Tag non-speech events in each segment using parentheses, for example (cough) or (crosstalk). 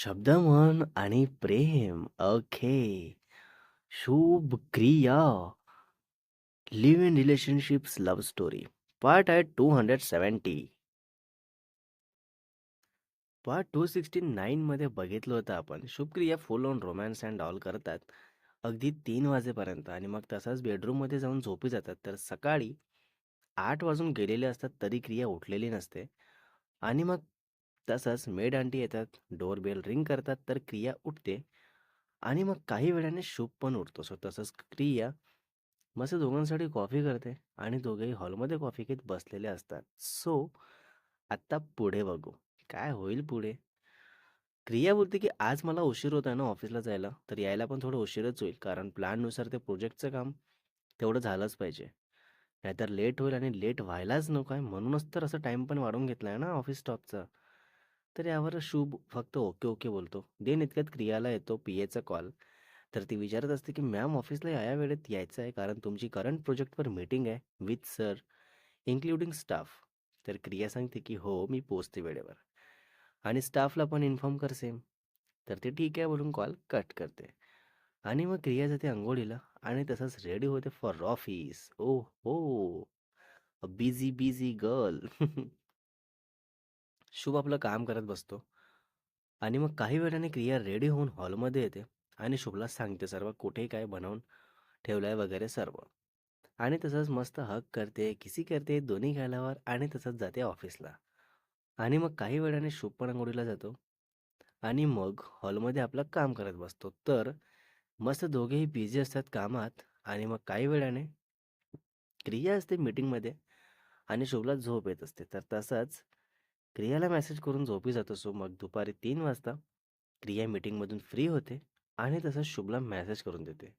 शब्द मन आणि प्रेम. Okay. Shubh Kriya. Live in relationships love story. Part आहे 270. पार्ट 269 मध्ये बघितलं होतं आपण. Shubhkriya full on romance and all करतात. अगदी तीन वाजेपर्यंत आणि मग तसाच बेडरूममध्ये जाऊन झोपी जातात. तर सकाळी आठ वाजून गेलेले असतात तरी क्रिया उठलेली नसते. आणि मग तसंच मेड आंटी येतात, डोरबेल रिंग करतात तर क्रिया उठते. आणि मग काही वेळाने शुभ पण उठतो. सो तसंच क्रिया मस्त दोघांसाठी कॉफी करते आणि दोघेही हॉलमध्ये कॉफी घेत बसलेले असतात. सो आत्ता पुढे बघू. काय होईल पुढे? क्रिया बोलते, की आज मला उशीर होत आहे ना ऑफिसला जायला, तर यायला पण थोडं उशीरच होईल. कारण प्लॅननुसार ते प्रोजेक्टचं काम तेवढं झालंच पाहिजे. नाहीतर लेट होईल आणि लेट व्हायलाच नको आहे. म्हणूनच तर असं टाईम पण वाढवून घेतला आहे ना ऑफिस स्टॉपचा. तर यावर शुभ फक्त ओके, ओके बोलतो. देन इतक्यात क्रियाला येतो पी एचा कॉल. तर ती विचारत असते, की मॅम ऑफिसला या-या वेळेत यायचं आहे कारण तुमची करंट प्रोजेक्टवर मीटिंग आहे विथ सर इन्क्लुडिंग स्टाफ. तर क्रिया सांगते, की हो मी पोचते वेळेवर. आणि स्टाफला पण इन्फॉर्म कर सेम. तर ते ठीक आहे बोलून कॉल कट करते. आणि मग क्रिया जाते अंघोळीला आणि तसंच रेडी होते फॉर ऑफिस. ओ हो बिझी, बिझी गर्ल. (laughs) शुभ आपलं काम करत बसतो. आणि मग काही वेळाने क्रिया रेडी होऊन हॉलमध्ये येते आणि शुभला सांगते सर्व कुठे काय बनवून ठेवलंय वगैरे सर्व. आणि तसंच मस्त हक करते, किसी करते दोन्ही गालावर आणि तसंच जाते ऑफिसला. आणि मग काही वेळाने शुभ पण अंघोळीला जातो. आणि मग हॉलमध्ये आपलं काम करत बसतो. तर मस्त दोघेही बिझी असतात कामात आणि मग काही वेळाने क्रिया असते मीटिंगमध्ये आणि शुभला झोप येत असते. तर तसंच क्रियाला मेसेज करून झोपी जातो असो मग दुपारी तीन वाजता क्रिया मीटिंगमधून फ्री होते आणि तसंच शुभला मेसेज करून देते.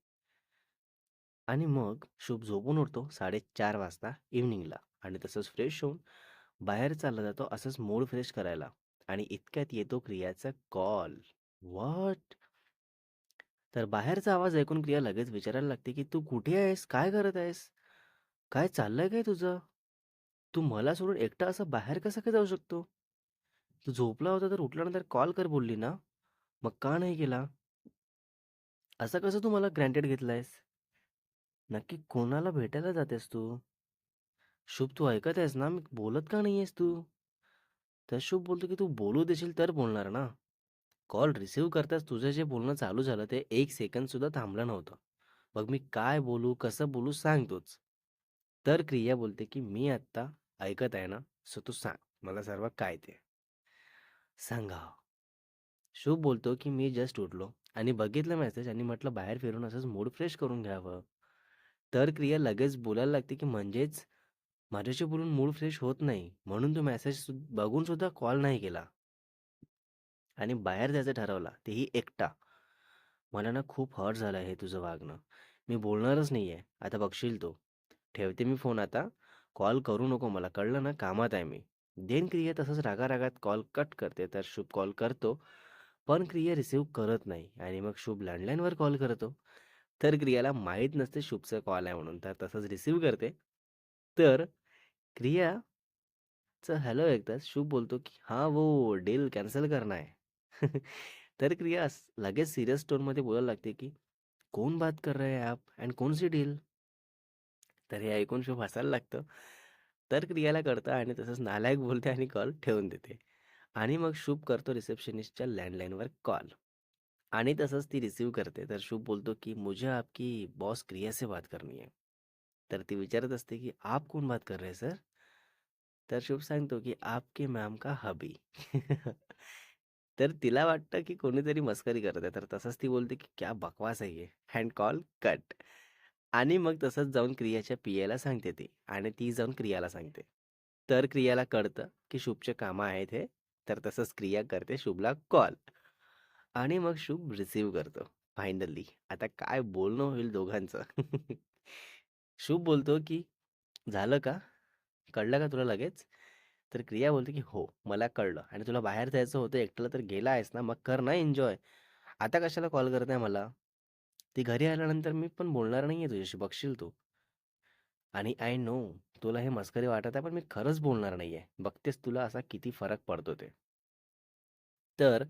आणि मग शुभ झोपून उठतो 4:30 वाजता इव्हनिंगला आणि तसंच फ्रेश होऊन बाहेर चालला जातो असंच मूड फ्रेश करायला. आणि इतक्यात येतो क्रियाचा कॉल. व्हॉट? तर बाहेरचा आवाज ऐकून क्रिया लगेच विचारायला लागते, की "तू कुठे आहेस? काय करत आहेस? काय चाललंय काय तुझं? तू मला सोडून एकटा असं बाहेर कसा काय जाऊ शकतो? तू झोपला होता तर उठल्यानंतर कॉल कर बोलली ना? मग का नाही केला? असं कसं तू मला ग्रँटेड घेतलायस नक्की कोणाला भेटायला जातेस तू? शुभ तू ऐकत आहेस ना? मी बोलत का नाही आहेस तू?" तर शुभ बोलतो, की "तू बोलू देशील तर बोलणार ना. कॉल रिसीव्ह करताच तुझं जे बोलणं चालू झालं ते एक सेकंदसुद्धा थांबलं नव्हतं. मग मी काय बोलू, कसं बोलू सांगतोच तर क्रिया बोलते, की "मी आत्ता ऐकत आहे ना, सो तू सांग मला सर्व काय ते." सांगा हो. शुभ बोलतो, की "मी जस्ट उठलो आणि बघितलं मेसेज आणि म्हटलं बाहेर फिरून असंच मूड फ्रेश करून घ्यावं." तर क्रिया लगेच बोलायला लागते, की "म्हणजेच माझ्याशी बोलून मूड फ्रेश होत नाही, म्हणून तो मेसेज बघून सुद्धा कॉल नाही केला." आणि बाहेर जायचं ठरवलं, तेही एकटा. मला ना खूप हर्ट झालं हे तुझं वागणं. मी बोलणारच नाही आहे आता बघशील तू. ठेवते मी फोन आता. कॉल करू नको मला कळलं ना, कामात आहे मी. देन क्रिया तसंच रागा-रागात कॉल कट करते. तर शुभ कॉल करतो, पण क्रिया रिसिव्ह करत नाही आणि मग शुभ लँडलाईनवर कॉल करतो. तर क्रियाला माहीत नसते शुभचा कॉल आहे म्हणून. तर तसंच रिसिव्ह करते. तर क्रियाचं हॅलो ऐकताच शुभ बोलतो, की हां वो डील कॅन्सल करणं आहे (laughs) तर क्रिया लगेच सिरियस टोनमध्ये बोलायला लागते, की "कौन बात कर रहे हैं आप एंड कौन सी डील?" तर हे ऐकून शुभ हसायला लागतं तर क्रियाला करतं आणि तसंच नालायक बोलते आणि कॉल ठेवून देते. आणि मग शुभ करतो रिसेप्शनिस्टच्या लँडलाईनवर कॉल. आणि तसंच ती रिसीव्ह करते. तर शुभ बोलतो, की "मुझे आपकी बॉस क्रिया से बात करनी है." तर ती विचारत असते, की "आप कोण बात कर रहे सर?" तर शुभ सांगतो, की "आपके मॅम का हबी." तर तिला वाटतं, की कोणीतरी मस्करी करत आहे. तर तसंच ती बोलते, की "क्या बकवास आहे हँड अँड कॉल कट. आणि मग तसंच जाऊन क्रियाच्या पियाला सांगते ती आणि ती जाऊन क्रियाला सांगते. तर क्रियाला कळतं, की शुभचे कामं आहेत हे. तर तसंच क्रिया करते शुभला कॉल. आणि मग शुभ रिसीव्ह करतो. फायनली आता काय बोलणं होईल दोघांचं. शुभ बोलतो, की "झालं का? कळलं का तुला लगेच?" तर क्रिया बोलते, की "हो, मला कळलं आणि तुला बाहेर जायचं होतं एकट्याला तर गेला आहेस ना, मग कर ना एन्जॉय. आता कशाला कॉल करत आहे मला? ती घरी आल्यानंतर मी पण बोलणार नाही आहे तुझ्याशी बघशील तू." आणि आय नो तुला हे मस्करी वाटत आहे, पण मी खरंच बोलणार नाही आहे बघतेस तुला असा किती फरक पडतो ते. तर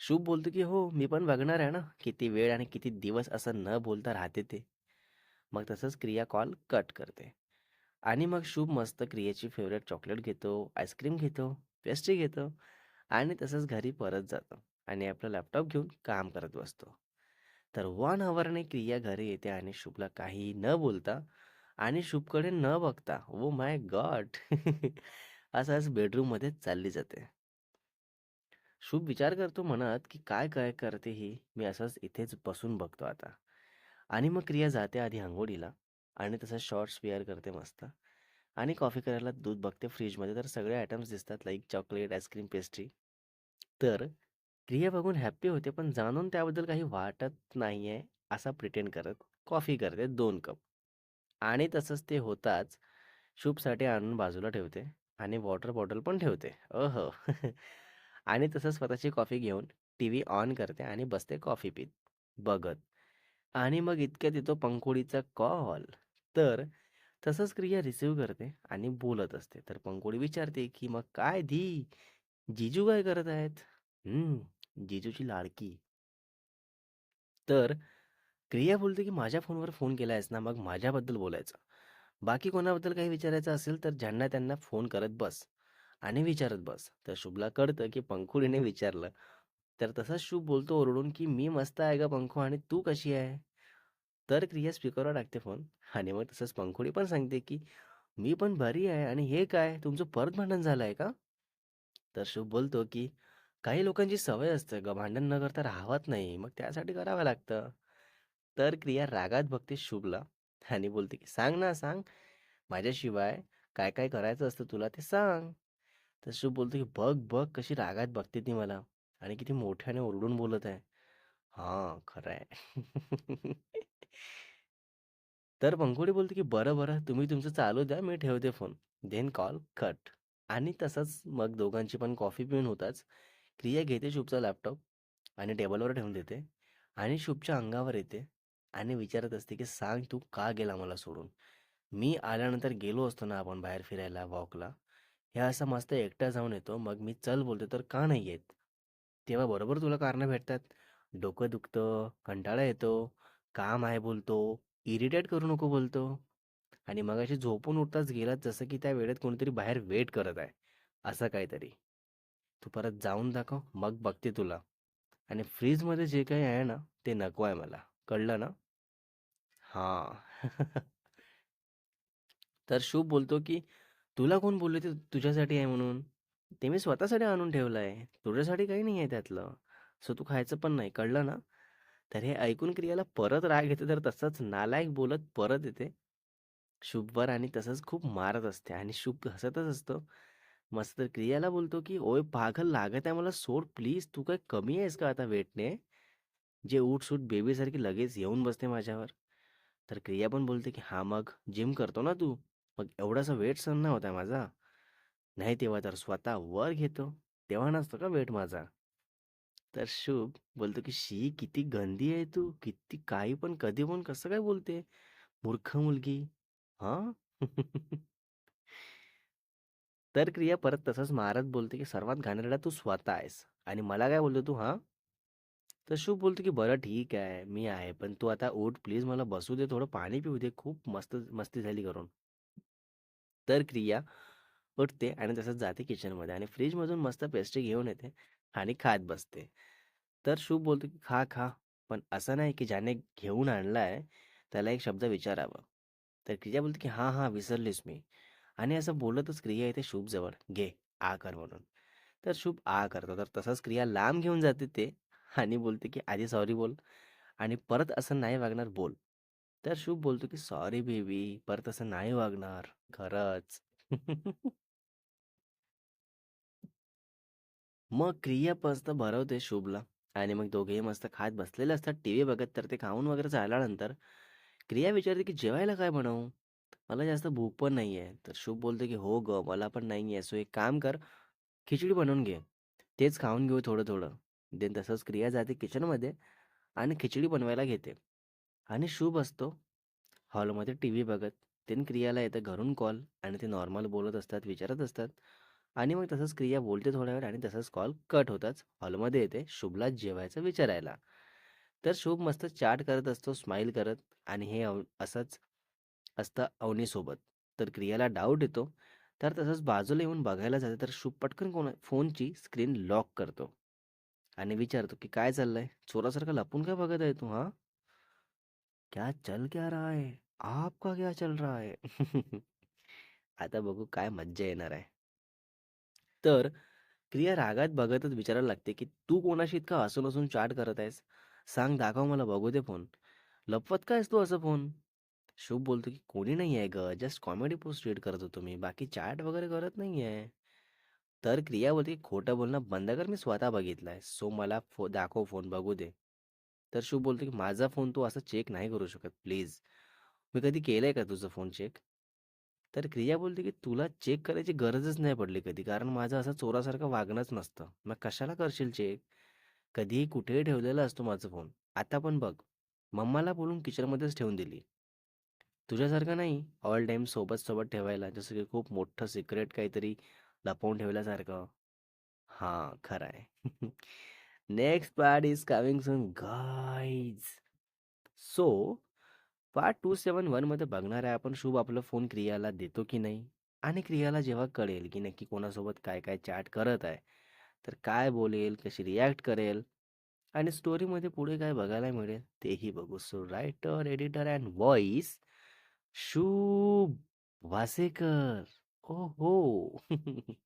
शुभ बोलतो की हो मी पण बघणार आहे ना किती वेळ आणि किती दिवस असं न बोलता राहते ते. मग तसंच क्रिया कॉल कट करते. आणि मग शुभ मस्त क्रियेची फेवरेट चॉकलेट घेतो आईस्क्रीम घेतो पेस्ट्री घेतो आणि तसंच घरी परत जातो. आणि आपला लॅपटॉप घेऊन काम करत बसतो. तर वन आवरने क्रिया घरी येते आणि शुभला काही न बोलता आणि शुभकडे न बघता ओ माय गॉड असंच बेडरूममध्ये चालली जाते. शुभ विचार करतो मनात की काय काय करते ही? मी असंच इथेच बसून बघतो आता. आणि मग क्रिया जाते आधी अंघोळीला आणि तसं शॉर्ट्स वेअर करते मस्त. आणि कॉफी करायला दूध बघते फ्रीजमध्ये तर सगळे आयटम्स दिसतात लाईक चॉकलेट आईस्क्रीम पेस्ट्री तर क्रिया बघून हॅप्पी होते पण जाणून त्याबद्दल काही वाटत नाही आहे असा प्रिटेंड करत कॉफी करते दोन कप आणि तसंच ते होताच शूपसाठी आणून बाजूला ठेवते आणि वॉटर बॉटल पण ठेवते. अह (laughs) आणि तसंच स्वतःची कॉफी घेऊन टी व्ही ऑन करते आणि बसते कॉफी पीत बघत. आणि मग इतक्यात येतो पंकोडीचा कॉल तर तसंच क्रिया रिसीव करते आणि बोलत असते. तर पंकोडी विचारते की मग काय धी? जिजू काय करत आहेत? जिजूची लाडकी. तर क्रिया बोलते की माझ्या फोनवर फोन केला आहेस ना मग माझ्याबद्दल बोलायचं. बाकी कोणाबद्दल काही विचारायचं असेल तर ज्यांना त्यांना फोन करत बस आणि विचारत बस. तर शुभला कळतं की पंखुडीने विचारलं. तर तसाच शुभ बोलतो ओरडून की मी मस्त आहे का पंखू आणि तू कशी आहे? तर क्रिया स्पीकरवर टाकते फोन आणि मग तसंच पंखुडी पण सांगते की मी पण बरी आहे आणि हे काय? तुमचं परत भांडण झालं आहे का? तर शुभ बोलतो की काही लोकांची सवय असते ग. भांडण न करता राहत नाही. मग त्यासाठी करावं लागतं. तर क्रिया रागात बघते शुभला आणि बोलते की सांग ना सांग. माझ्याशिवाय काय काय करायचं असतं तुला ते सांग. तर शुभ बोलतो की बघ बघ कशी रागात बघते ती मला आणि किती मोठ्याने ओरडून बोलत आहे. हां खरं आहे. तर पंखुडी बोलते की बरं बरं. तुम्ही तुमचं चालू द्या. मी ठेवते फोन. Then call cut. आणि तसंच मग दोघांची पण कॉफी पिऊन होताच. क्रिया घेते शुभचा लॅपटॉप आणि टेबलवर ठेवून देते आणि शुभच्या अंगावर येते आणि विचारत असते की सांग तू का गेला मला सोडून? मी आल्यानंतर गेलो असतो ना आपण बाहेर फिरायला वॉकला हे असं मस्त एकटा जाऊन येतो मग मी चल बोलते तर का नाही येत? तेव्हा बरोबर तुला कारणं भेटतात. डोकं दुखतं कंटाळा येतो काम आहे बोलतो इरिटेट करू नको बोलतो आणि मग अशी झोपून उठताच गेलात जसं की त्या वेळेत कोणीतरी बाहेर वेट करत आहे असं काहीतरी. तू परत जाऊन दाखव मग बघते तुला. आणि फ्रीजमध्ये जे काही आहे ना ते नको आहे मला. कळलं ना? हां. (laughs) तर शुभ बोलतो की तुला कोण बोलले ते तुझ्यासाठी आहे म्हणून? ते मी स्वतःसाठी आणून ठेवलं आहे. तुझ्यासाठी काही नाही आहे त्यातलं. सो तू खायचं पण नाही. कळलं ना? तर हे ऐकून क्रियाला परत राग येते तर तसंच नालायक बोलत परत येते. शुभवर आणि तसंच खूप मारत असते आणि शुभ हसतच असतो. मस्त तर क्रियाला बोलतो की ओय पागल लागत आहे मला सोड प्लीज तू काय कमी आहेस का आता वेटने? जे उठसूट बेबीसारखी लगेच येऊन बसते माझ्यावर. तर क्रिया पण बोलते की हा मग जिम करतो ना तू? मग एवढासा वेट सहन नाही होता माझा. नाही तेव्हा तर स्वतः वर घेतो. तेव्हा नसतो का वेट माझा? तर शुभ बोलतो की शी किती गंदी आहे तू. किती काही पण कधी पण कसं काय बोलते? मूर्ख मुलगी. हा? (laughs) तर क्रिया परत तसंच महाराज बोलते की सर्वात घाणेरडा तू स्वतः आहेस. आणि मला काय बोलतो तू हा? तर शुभ बोलतो की बरं ठीक आहे मी आहे पण तू आता उठ प्लीज मला बसू दे थोडं पाणी पिऊ दे खूप मस्त मस्ती झाली करून. तर क्रिया उठते आणि तसंच जाते किचनमध्ये आणि फ्रीजमधून मस्त पेस्ट्री घेऊन येते आणि खात बसते. तर शुभ बोलतो की खा खा. पण असं नाही की ज्याने घेऊन आणला आहे त्याला एक शब्द विचारावं. तर क्रिया बोलते की हां हां विसरलीस मी. आणि असं बोलतच क्रिया येते शुभजवळ घे आ कर म्हणून. तर शुभ आ करतो तर तसंच क्रिया लांब घेऊन जाते ते आणि बोलते की आधी सॉरी बोल आणि परत असं नाही वागणार बोल. तर शुभ बोलतो की सॉरी बेबी परत असं नाही वागणार खरंच. मग क्रिया मस्त भरवते शुभला आणि मग दोघेही मस्त खात बसलेले असतात टी व्ही बघत तर ते खाऊन वगैरे झाल्यानंतर क्रिया विचारते की जेवायला काय बनवू? मला जास्त भूक पण नाही आहे तर शुभ बोलतो की हो ग मला पण नाही आहे सो एक काम कर खिचडी बनवून घे. तेच खाऊन घेऊ थोडं थोडं देन तसंच क्रिया जाते किचनमध्ये आणि खिचडी बनवायला घेते. आणि शुभ असतो. हॉलमध्ये टी व्ही बघत देन क्रियाला येतं घरून कॉल आणि ते नॉर्मल बोलत असतात विचारत असतात. आणि मग तसंच क्रिया बोलते थोड्या वेळ आणि तसंच कॉल कट होताच हॉलमध्ये येते शुभला जेवायचं विचारायला. तर शुभ मस्त चॅट करत असतो स्माईल करत. आणि हे अव असंच असतं अवनीसोबत. तर क्रियाला डाऊट येतो. तर तसंच बाजूला येऊन बघायला जाते तर शुभ पटकन कोण फोनची स्क्रीन लॉक करतो आणि विचारतो, की "काय चाललंय? चोरासारखं लपून काय बघत आहे तू हा क्या चल क्या रहा है? आपका क्या चल रहा है?" (laughs) आता बघू काय मज्जा येणार आहे. तर क्रिया रागात बघतच विचारायला लागते, की "तू कोणाशी इतका हसून-हसून चाट करत आहेस? सांग, दाखव मला बघू दे फोन. लपवत कायस तू असं फोन?" शुभ बोलतो, की "कोणी नाही आहे गं, जस्ट कॉमेडी पोस्ट रीड करत होतो मी. बाकी चॅट वगैरे करत नाही आहे." तर क्रिया बोलते, की "खोटं बोलणं बंद कर, मी स्वतः बघितलाय. सो मला फो दाखव फोन, बघू दे." तर शुभ बोलतो, की "माझा फोन तू असं चेक नाही करू शकत प्लीज. मी कधी केलंय का तुझं फोन चेक?" तर क्रिया बोलते, की "तुला चेक करायची गरजच नाही पडली कधी, कारण माझं असं चोरासारखं वागणंच नसतं. मग कशाला करशील चेक? कधीही कुठेही ठेवलेला असतो माझा फोन. आता पण बघ, मम्माला बोलून किचनमध्येच ठेवून दिली. तुझ्यासारखं नाही ऑल टाईम सोबत-सोबत ठेवायला, जसं की खूप मोठं सिक्रेट काहीतरी लपवून ठेवल्यासारखं." हां, खरं आहे. Next part is coming soon guys. So part 271 मध्ये बघणार आहे आपण शुभ आपला फोन क्रियाला देतो की नाही? आणि क्रियाला जेव्हा कळेल, की नक्की कोणासोबत काय-काय चॅट करत आहे, तर काय बोलेल, कशी रिॲक्ट करेल आणि स्टोरीमध्ये पुढे काय बघायला मिळेल तेही बघू. So writer, editor and voice Shubh Wasekar. ओहो! (laughs)